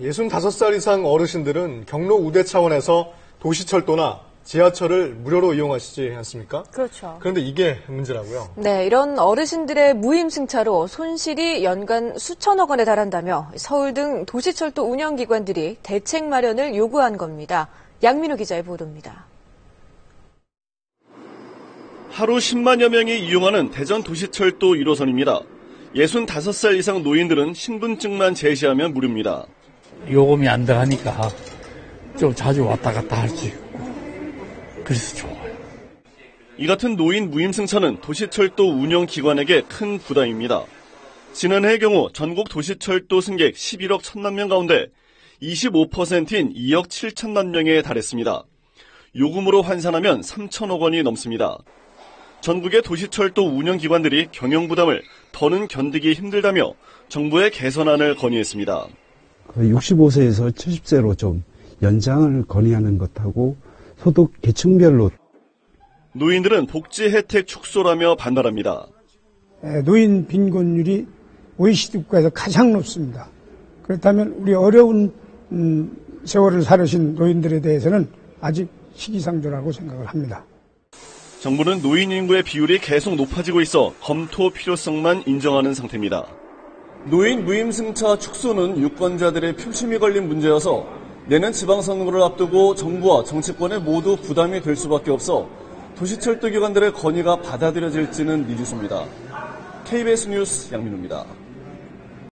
65살 이상 어르신들은 경로 우대 차원에서 도시철도나 지하철을 무료로 이용하시지 않습니까? 그렇죠. 그런데 이게 문제라고요. 네, 이런 어르신들의 무임승차로 손실이 연간 수천억 원에 달한다며 서울 등 도시철도 운영기관들이 대책 마련을 요구한 겁니다. 양민우 기자의 보도입니다. 하루 10만여 명이 이용하는 대전 도시철도 1호선입니다. 65살 이상 노인들은 신분증만 제시하면 무료입니다. 요금이 안 들어가니까 좀 자주 왔다 갔다 할 수 있고 그래서 좋아요. 이 같은 노인 무임승차는 도시철도 운영기관에게 큰 부담입니다. 지난해의 경우 전국 도시철도 승객 11억 1천만 명 가운데 25%인 2억 7천만 명에 달했습니다. 요금으로 환산하면 3천억 원이 넘습니다. 전국의 도시철도 운영기관들이 경영 부담을 더는 견디기 힘들다며 정부의 개선안을 건의했습니다. 65세에서 70세로 좀 연장을 건의하는 것하고 소득 계층별로 노인들은 복지 혜택 축소라며 반발합니다. 노인 빈곤율이 OECD 국가에서 가장 높습니다. 그렇다면 우리 어려운 음, 세월을 살으신 노인들에 대해서는 아직 시기상조라고 생각을 합니다. 정부는 노인 인구의 비율이 계속 높아지고 있어 검토 필요성만 인정하는 상태입니다. 노인 무임승차 축소는 유권자들의 표심이 걸린 문제여서 내년 지방선거를 앞두고 정부와 정치권에 모두 부담이 될 수밖에 없어 도시철도 기관들의 건의가 받아들여질지는 미지수입니다. KBS 뉴스 양민우입니다.